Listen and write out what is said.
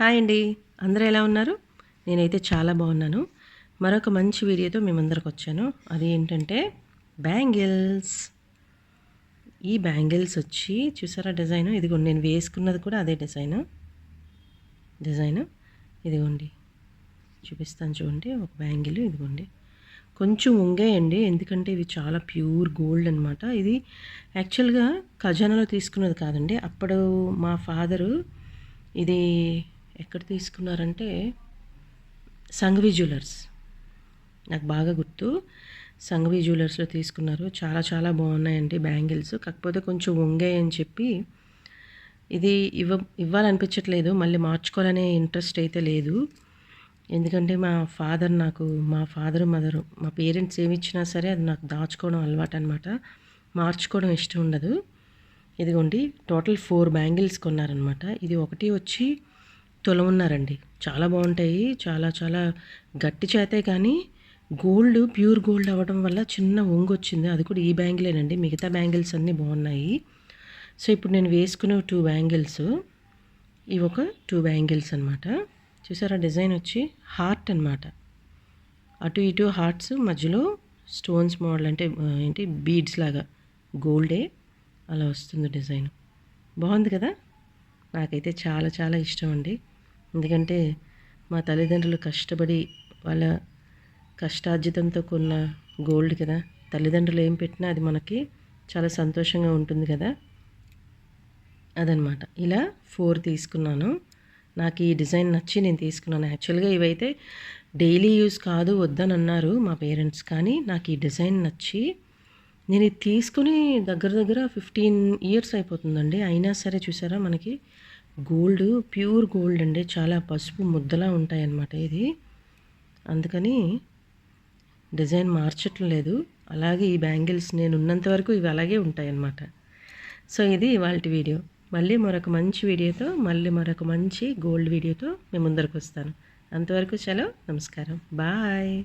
Hi అండి. అందరూ ఎలా ఉన్నారు? నేనైతే చాలా బాగున్నాను. మరొక మంచి వీడియోతో మీ ముందరకు వచ్చాను. అది ఏంటంటే బ్యాంగిల్స్. ఈ బ్యాంగిల్స్ వచ్చి చూసారా డిజైన్? ఇదిగోండి నేను వేసుకున్నది కూడా అదే డిజైన్. డిజైన్. ఇదిగోండి. చూపిస్తాను చూడండి. ఒక బ్యాంగిల్ ఇదిగోండి. కొంచెం ఉంగేయండి. ఎందుకంటే ఇవి చాలా ప్యూర్ గోల్డ్ అనమాట ఇది యాక్చువల్గా ఖజానాలో తీసుకున్నది కాదండి. అప్పుడు మా ఫాదరు ఇది ఎక్కడ తీసుకున్నారంటే సంఘవి జ్యువెలర్స్. నాకు బాగా గుర్తు. సంఘవి జ్యువెలర్స్లో తీసుకున్నారు. చాలా చాలా బాగున్నాయండి బ్యాంగిల్స్. కాకపోతే కొంచెం వంగాయి అని చెప్పి ఇది ఇవ్వ ఇవ్వాలనిపించట్లేదు. మళ్ళీ మార్చుకోవాలనే ఇంట్రెస్ట్ అయితే లేదు. ఎందుకంటే మా ఫాదర్ నాకు మా ఫాదర్ మదరు మా పేరెంట్స్ ఏమి ఇచ్చినా సరే అది నాకు దాచుకోవడం అలవాటు అనమాట మార్చుకోవడం ఇష్టం ఉండదు. ఇదిగోండి టోటల్ ఫోర్ బ్యాంగిల్స్ కొన్నారనమాట ఇది ఒకటి వచ్చి తులమున్నారండి. చాలా బాగుంటాయి. చాలా చాలా గట్టి చేతే కానీ గోల్డ్ ప్యూర్ గోల్డ్ అవ్వడం వల్ల చిన్న ఒంగు వచ్చింది అది కూడా ఈ బ్యాంగిలేనండి. మిగతా బ్యాంగిల్స్ అన్నీ బాగున్నాయి. సో ఇప్పుడు నేను వేసుకునే టూ బ్యాంగిల్స్. ఇవి ఒక టూ బ్యాంగిల్స్ అనమాట చూసారా? డిజైన్ వచ్చి హార్ట్ అనమాట అటు ఇటు హార్ట్స్ మధ్యలో స్టోన్స్ మోడల్ అంటే ఏంటి? బీడ్స్ లాగా. గోల్డే. అలా వస్తుంది డిజైన్. బాగుంది కదా? నాకైతే చాలా చాలా ఇష్టం అండి. ఎందుకంటే మా తల్లిదండ్రులు కష్టపడి వాళ్ళ కష్టార్జితంతో కొన్న గోల్డ్ కదా. తల్లిదండ్రులు ఏం పెట్టినా అది మనకి చాలా సంతోషంగా ఉంటుంది కదా. అదనమాట ఇలా ఫోర్ తీసుకున్నాను. నాకు ఈ డిజైన్ నచ్చి నేను తీసుకున్నాను. యాక్చువల్గా ఇవైతే డైలీ యూస్ కాదు వద్దని అన్నారు మా పేరెంట్స్. కానీ నాకు ఈ డిజైన్ నచ్చి నేను ఇది తీసుకుని దగ్గర దగ్గర ఫిఫ్టీన్ ఇయర్స్ అయిపోతుందండి. అయినా సరే చూసారా మనకి గోల్డ్ ప్యూర్ గోల్డ్ అండి. చాలా పసుపు ముద్దలా ఉంటాయన్నమాట ఇది. అందుకని డిజైన్ మార్చటం లేదు. అలాగే ఈ బ్యాంగిల్స్ నేను ఉన్నంత వరకు ఇవి అలాగే ఉంటాయన్నమాట. సో ఇది ఇవాళ వీడియో. మళ్ళీ మరొక మంచి వీడియోతో మళ్ళీ మరొక మంచి గోల్డ్ వీడియోతో మేము ముందరకు వస్తాను. అంతవరకు సెలవు నమస్కారం. బాయ్.